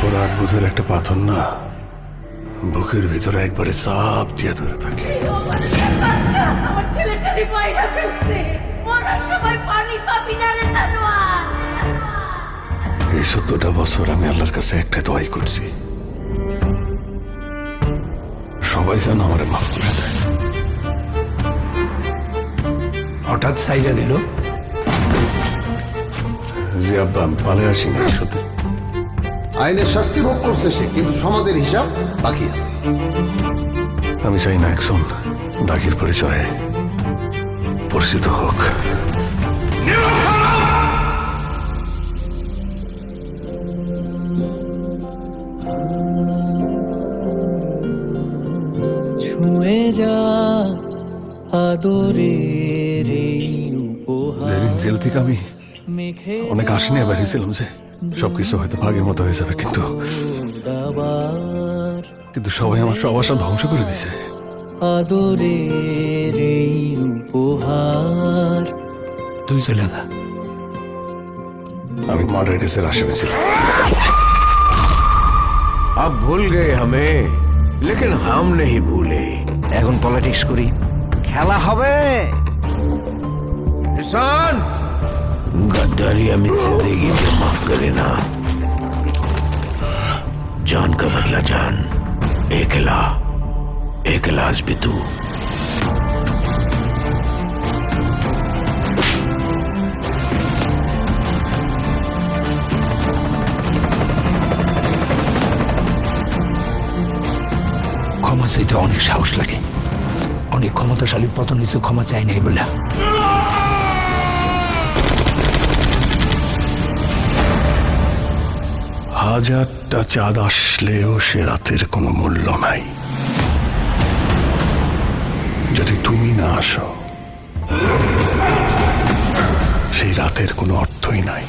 অপরাধ বোধের একটা পাথর না বুকের ভিতরে একবারে চাপ দিয়ে ধরে থাকে। এই সত্তরটা বছর আমি আল্লাহর কাছে একটা দোয়াই করছি। সবাই যেন আমার মাফ করে দেয়। হঠাৎ সাইডা দিল। জি আব্বা আমি পালে আসিনি সাথে আইনের শাস্তি ভোগ করছে সে কিন্তু সমাজের হিসাব বাকি আছে। আমি চাই না একজন দাগির পরিচয়ে পরিচিত হোক। ছুঁয়ে যা আদরের এই উপহার। যেদিন জেল থেকে আমি অনেক আশি নিয়ে বেরিয়েছিলাম যে সবকিছু হয়তো ভাগের মতো হয়ে যাবে কিন্তু কিন্তু সবাই আমার সব আশা ধ্বংস করে দিছে উপহার। তুই চলে আমি মার্ডার কেসের আসামি ছিলাম। আপ ভুল গে হামে লেকিন হাম নেহি ভুলে। এখন পলিটিক্স করি। খেলা হবে। ঈশান गद्दारी अमित जिंदगी को माफ करे ना जान का बदला जान एकला एक इलाज भी तू ক্ষমা চাইতে অনেক সাহস লাগে অনেক ক্ষমতাশালী পতন নিচে ক্ষমা চাই নাই বলে হাজারটা চাঁদ আসলেও সে রাতের কোনো মূল্য নাই। যদি তুমি না আসো, সেই রাতের কোনো অর্থই নাই।